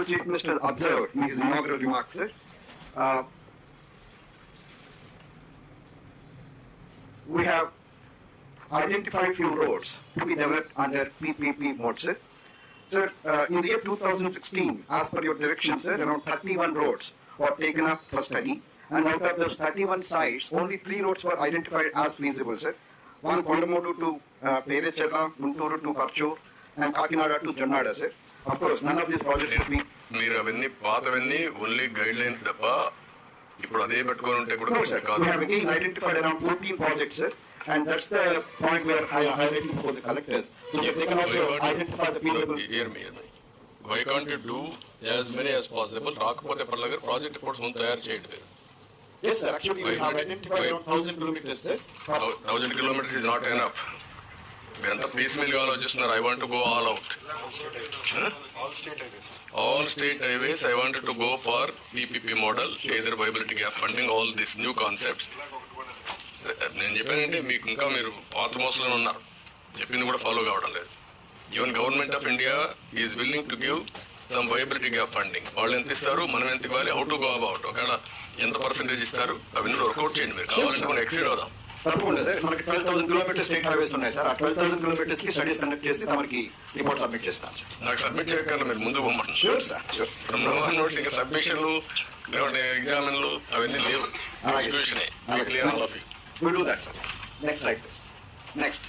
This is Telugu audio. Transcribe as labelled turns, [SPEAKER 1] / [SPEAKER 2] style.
[SPEAKER 1] Honorable Chief Minister observed in his inaugural remarks, sir, uh, we have identified few roads to be developed under PPP mode, sir. Sir, uh, in the year 2016, as per your direction, sir, around 31 roads were taken up for study. And out of those 31 sites, only three roads were identified as feasible, sir. One Kondamodu to uh, Perechella, Gunturu to Parchur, and Kakinada to Jannada, sir. Of course, none of these projects could be
[SPEAKER 2] మీరు అవన్నీ పాతవన్నీ ఓన్లీ గైడ్ లైన్స్ తప్ప ఇప్పుడు అదే పెట్టుకొని ఉంటే కూడా
[SPEAKER 1] No, sir.
[SPEAKER 2] కాదు
[SPEAKER 1] We have again identified around 14 projects, sir. And that's the point where I am highlighting before the collectors. So that they can also identify the feasible.
[SPEAKER 2] Hear me why can't do as many as possible రాకపోతే పర్లేదు ప్రాజెక్ట్ రిపోర్ట్స్ ముందు తయారు చేయండి
[SPEAKER 1] Yes, sir. Actually, we have identified around 1,000 kilometers, sir.
[SPEAKER 2] Thousand kilometres is not enough మీరంతా పీస్ మీల్గా ఆలోచిస్తున్నారు I want go all out all state highways I want to go for PPP model either viability gap funding all this new concepts నేను చెప్పానంటే మీకు ఇంకా మీరు పాత మోసలోనే ఉన్నారు. చెప్పింది కూడా ఫాలో కావడం లేదు. Even government of India is willing to give some viability gap funding వాళ్ళు ఎంత ఇస్తారు? మనం ఎంత ఇవ్వాలి? హౌ టు గో అబౌట్ ఒకవేళ ఎంత పర్సెంటేజ్ ఇస్తారు? అవన్నీ వర్కౌట్ చేయండి మీరు. కావాలంటే మనం ఎక్సీడ్ అవుదాం.
[SPEAKER 1] తప్పకుండా సార్. మనకి twelve thousand kilometers state highways ఉన్నాయి సార్. ఆ ట్వెల్వ్ థౌసండ్ కిలోమీటర్స్కి స్టడీస్ కండక్ట్ చేసి మనకి రిపోర్ట్ సబ్మిట్ చేస్తాం సార్.
[SPEAKER 2] నాకు సబ్మిట్ చేయగలరు మీరు ముందు పోమంటారు
[SPEAKER 1] షూర్ సార్ షూర్
[SPEAKER 2] నోట్స్ ఇంకా సబ్మిషన్లు ఎగ్జామిన్లు అవన్నీ లేవు.
[SPEAKER 1] అలాగే.
[SPEAKER 2] Clear all of you
[SPEAKER 1] We do that, sir. Next slide. Next.